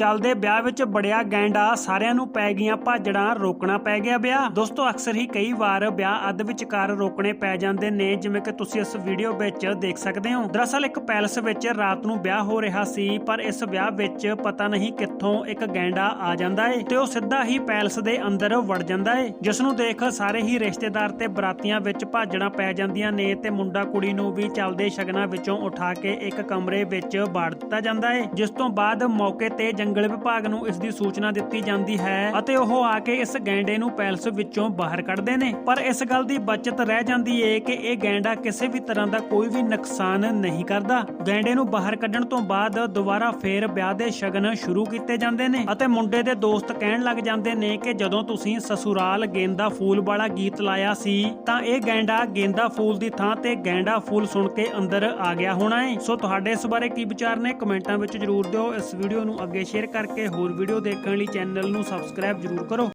ਚੱਲਦੇ ਵਿਆਹ ਵਿੱਚ ਬੜਿਆ ਗੈਂਡਾ ਸਾਰਿਆਂ ਨੂੰ ਪੈ ਗਈਆਂ ਭਾਜੜਾਂ, ਰੋਕਣਾ ਪੈ ਗਿਆ ਵਿਆਹ। ਦੋਸਤੋ, ਅਕਸਰ ਹੀ ਕਈ ਵਾਰ ਵਿਆਹ ਅੱਧ ਵਿਚਕਾਰ ਰੋਕਣੇ ਪੈ ਜਾਂਦੇ ਨੇ, ਜਿਵੇਂ ਕਿ ਤੁਸੀਂ ਇਸ ਵੀਡੀਓ ਵਿੱਚ ਦੇਖ ਸਕਦੇ ਹੋ। ਦਰਅਸਲ, ਇੱਕ ਪੈਲਸ ਵਿੱਚ ਰਾਤ ਨੂੰ ਵਿਆਹ ਹੋ ਰਿਹਾ ਸੀ, ਪਰ ਇਸ ਵਿਆਹ ਵਿੱਚ ਪਤਾ ਨਹੀਂ ਕਿੱਥੋਂ ਇੱਕ ਗੈਂਡਾ ਆ ਜਾਂਦਾ ਏ ਤੇ ਉਹ ਸਿੱਧਾ ਹੀ ਪੈਲਸ ਦੇ ਅੰਦਰ ਵੜ ਜਾਂਦਾ ਏ, ਜਿਸ ਨੂੰ ਦੇਖ ਸਾਰੇ ਹੀ ਰਿਸ਼ਤੇਦਾਰ ਤੇ ਬਰਾਤੀਆਂ ਵਿੱਚ ਭਾਜੜਾਂ ਪੈ ਜਾਂਦੀਆਂ ਨੇ ਤੇ ਮੁੰਡਾ ਕੁੜੀ ਨੂੰ ਵੀ ਚੱਲਦੇ ਸ਼ਗਨਾਂ ਵਿੱਚੋਂ ਉਠਾ ਕੇ ਇੱਕ ਕਮਰੇ ਵਿੱਚ ਬਾੜ ਦਿੱਤਾ ਜਾਂਦਾ ਏ, ਜਿਸ ਤੋਂ ਬਾਅਦ ਮੌਕੇ ਤੇ ਜੰਗਲ ਵਿਭਾਗ ਨੂੰ ਇਸ ਦੀ ਸੂਚਨਾ ਦਿੱਤੀ ਜਾਂਦੀ ਹੈ ਅਤੇ ਉਹ ਆ ਕੇ ਇਸ ਗੈਂਡੇ ਨੂੰ ਪੈਲਸ ਵਿੱਚੋਂ ਬਾਹਰ ਕੱਢਦੇ ਨੇ। ਪਰ ਇਸ ਗੱਲ ਦੀ ਬਚਤ ਰਹਿ ਜਾਂਦੀ ਏ ਕਿ ਇਹ ਗੈਂਡਾ ਕਿਸੇ ਵੀ ਤਰ੍ਹਾਂ ਦਾ ਕੋਈ ਵੀ ਨੁਕਸਾਨ ਨਹੀਂ ਕਰਦਾ। ਗੈਂਡੇ ਨੂੰ ਬਾਹਰ ਕੱਢਣ ਤੋਂ ਬਾਅਦ ਦੁਬਾਰਾ ਫੇਰ ਵਿਆਹ ਦੇ ਸ਼ਗਨ ਸ਼ੁਰੂ ਕੀਤੇ ਜਾਂਦੇ ਨੇ ਅਤੇ ਮੁੰਡੇ ਦੇ ਦੋਸਤ ਕਹਿਣ ਲੱਗ ਜਾਂਦੇ ਨੇ ਕਿ ਜਦੋਂ ਤੁਸੀਂ ਸਸੁਰਾਲ ਗੇਂਦਾ ਫੂਲ ਵਾਲਾ ਗੀਤ ਲਾਇਆ ਸੀ, ਤਾਂ ਇਹ ਗੈਂਡਾ ਗੇਂਦਾ ਫੂਲ ਦੀ ਥਾਂ ਤੇ ਗੈਂਡਾ ਫੂਲ ਸੁਣ ਕੇ ਅੰਦਰ ਆ ਗਿਆ ਹੋਣਾ ਏ। ਸੋ ਤੁਹਾਡੇ ਇਸ ਬਾਰੇ ਕੀ ਵਿਚਾਰ ਨੇ? ਕਮੈਂਟਾਂ ਵਿੱਚ ਜਰੂਰ ਦਿਓ। ਇਸ ਵੀਡੀਓ ਨੂੰ ਅੱਗੇ ਸ਼ੇਅਰ ਕਰਕੇ ਹੋਰ ਵੀਡੀਓ ਦੇਖਣ ਲਈ ਚੈਨਲ ਨੂੰ ਸਬਸਕ੍ਰਾਈਬ ਜਰੂਰ ਕਰੋ।